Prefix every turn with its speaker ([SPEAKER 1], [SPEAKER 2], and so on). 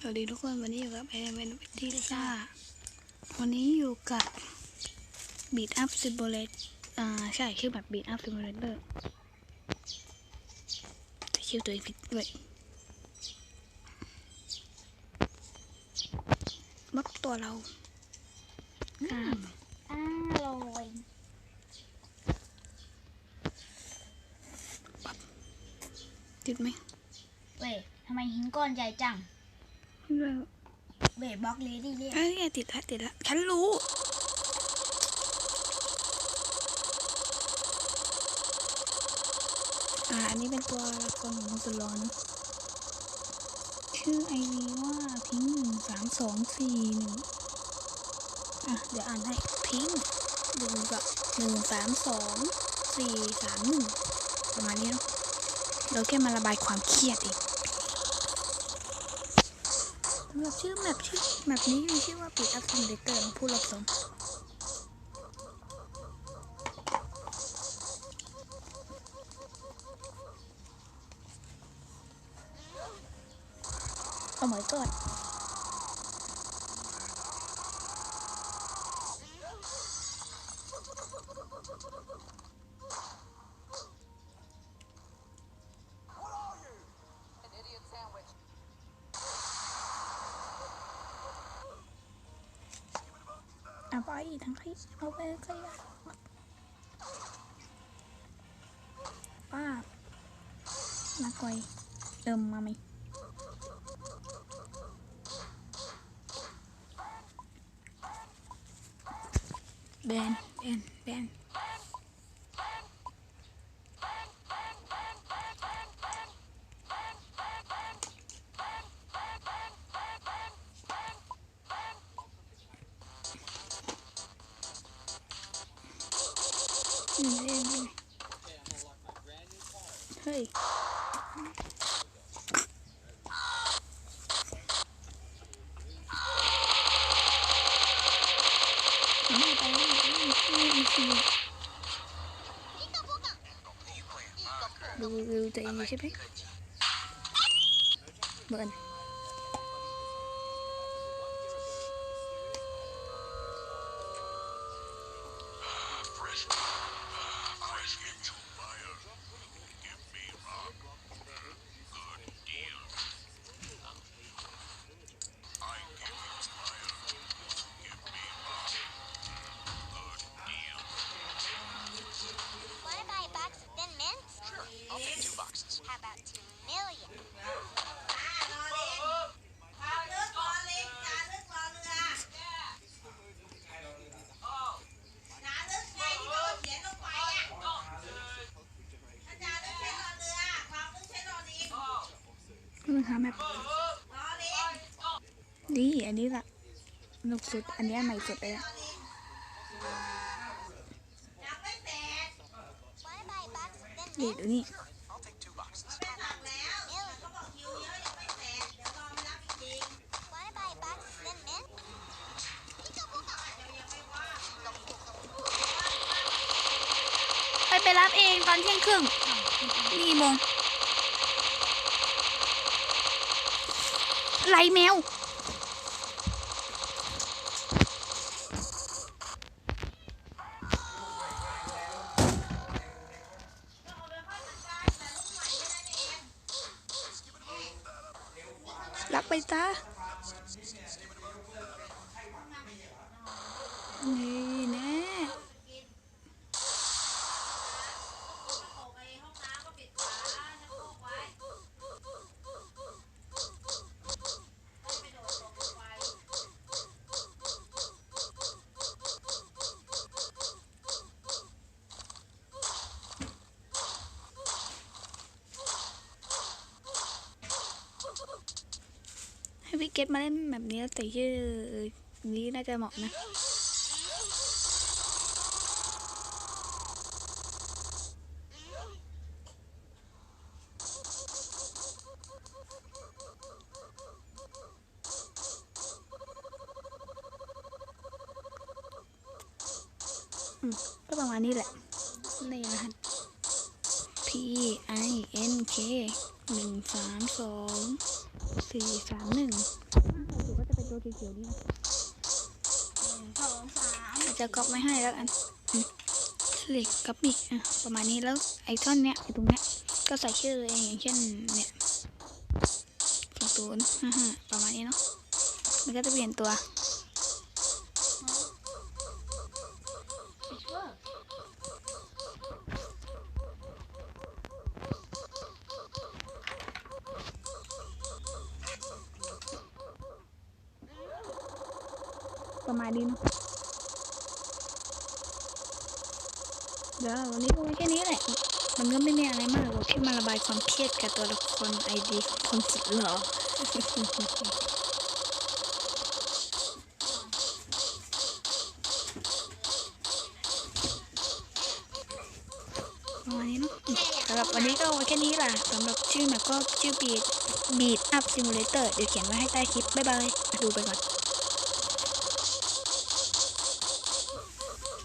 [SPEAKER 1] สวัสดีทุกคนวันนี้อยู่กับเอเวนวิทีซ่าวันนี้อยู่กับ Beat Up Simulator อ่าใช่ชื่อแบบ Beat Up Simulator แต่ชื่อตัวเองผิดด้วยมักตัวเราอ่า
[SPEAKER 2] อร่อย
[SPEAKER 1] ติดไหม
[SPEAKER 2] เว้ยทำไมหินก้อนใหญ่จัง เว้ยบล็อกเลดี้เรียก
[SPEAKER 1] เอ้ยติดละติดละฉันรู้ อ่า อันนี้เป็นตัวละครของคุณสุรอน ชื่อไอวีว่าพิงหนึ่งสามสองสี่หนึ่งอะ เดี๋ยวอ่านให้พิงหนึ่งกับหนึ่งสามสองสี่สามหนึ่งประมาณนี้เนาะเราแค่มาระบายความเครียดเองสำหรับชื่อแมปชื่อแมปนี้มีชื่อว่าปิดอัพซิมเดเตอร์ผู้รับชมเอาห มายก่อนเอาไปทั้งที่เอาไปก็ได้ ป้ามาก่อยเติมมา หาแมปดีอันนี้ละสนุกสุด อันนี้อันใหม่สุดเลยอะ
[SPEAKER 3] Want to buy a box of Thin
[SPEAKER 1] ดี
[SPEAKER 3] Mints?
[SPEAKER 1] ดูนี่
[SPEAKER 4] I'll take two boxes.
[SPEAKER 3] How about two million? Want to buy a box of Thin Mints?
[SPEAKER 1] ไปไปรับเองตอนเที่ยงครึ่งนี่โมง ไรแมว รับไปจ้านี่แน่ ให้พี่เกตมาเล่นแบบนี้แต่ชื่อนี้น่าจะเหมาะนะก็ประมาณนี้แหละ นี่นะฮะ P I N K หนึ่งสามสองสี่สี่สามหนึ่งถือว่าจะเป็นตัวเขียวๆนี่นะ
[SPEAKER 2] หนึ่งสองสาม
[SPEAKER 1] อาจจะก๊อปไม่ให้แล้วกันเหล็กก๊อปปี้อะประมาณนี้แล้วไอ้ท่อนเนี้ยไอ้ตรงเนี้ยก็ใส่ชื่อตัวเองอย่างเช่นเนี่ยสองศูนย์ห้าห้าประมาณนี้เนาะมันก็จะเปลี่ยนตัว
[SPEAKER 2] ปิดเวอร์
[SPEAKER 1] ประมาณนี้เนาะเดี๋ยววันนี้ก็แค่นี้แหละ มันก็ไม่มีอะไรมากหรอกแค่มาระบายความเครียดกับตัวละครไอดีคนสุดหล่อประมาณนี้เนาะสำหรับวันนี้ก็แค่นี้แหละสำหรับชื่อแมปก็ชื่อบีดบีดอัพซิมูเลเตอร์เดี๋ยวเขียนไว้ให้ใต้คลิป บ๊ายบาย ดูไปก่อน